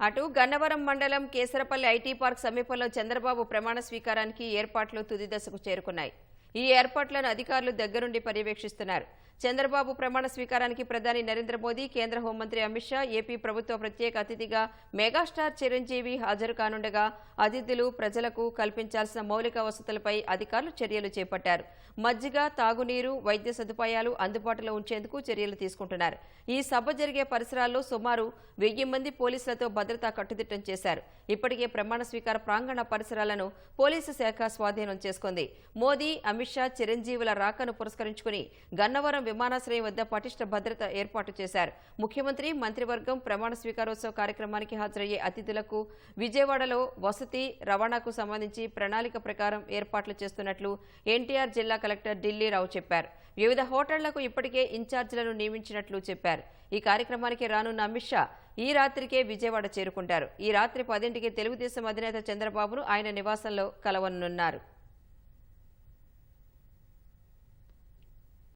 అటు గన్నవరం మండలం Kesarapalli IT park సమీపంలో చంద్రబాబు ప్రమాణ స్వీకారానికి ఏర్పాట్లు తుది దశకు చేరుకున్నాయి. ఈ ఏర్పాట్లను అధికారులు దగ్గరుండి పర్యవేక్షిస్తున్నారు. చంద్రబాబు ప్రమాణ స్వీకారానికి ప్రధాని నరేంద్ర మోదీ కేంద్ర హోంమంత్రి అమిత్ షా ఏపీ ప్రభుత్వ ప్రత్యేక అతిథిగా మెగాస్టార్ చిరంజీవి హాజరు కానుండగా అతిథులు ప్రజలకు కల్పించాల్సిన మౌలిక వసతులపై అధికారులు చర్యలు చేపట్టారు. మజ్జిగ తాగునీరు వైద్య సదుపాయాలు అందుబాటులో ఉంచేందుకు చర్యలు తీసుకుంటున్నారు. ఈ సభ జరిగే పరిసరాల్లో సుమారు వెయ్యి మంది పోలీసులతో భద్రతా కట్టుదిట్టం చేశారు. ఇప్పటికే ప్రమాణ స్వీకార ప్రాంగణ పరిసరాలను పోలీసు శాఖ స్వాధీనం చేసుకుంది. మోదీ అమిత్ షా చిరంజీవుల రాకను పురస్కరించుకుని గన్నవరం విమానాశ్రయం వద్ద పటిష్ట భద్రత ఏర్పాటు చేశారు. ముఖ్యమంత్రి మంత్రివర్గం ప్రమాణ స్వీకారోత్సవ కార్యక్రమానికి హాజరయ్యే అతిథులకు విజయవాడలో వసతి రవాణాకు సంబంధించి ప్రణాళిక ప్రకారం ఏర్పాట్లు చేస్తున్నట్లు ఎన్టీఆర్ జిల్లా కలెక్టర్ ఢిల్లీరావు చెప్పారు. వివిధ హోటళ్ళకు ఇప్పటికే ఇన్ఛార్జీలను నియమించినట్లు చెప్పారు. ఈ కార్యక్రమానికి రానున్న అమిత్ షా ఈ రాత్రికే విజయవాడ చేరుకుంటారు. ఈ రాత్రి పదింటికి తెలుగుదేశం అధినేత చంద్రబాబును ఆయన నివాసంలో కలవనున్నారు.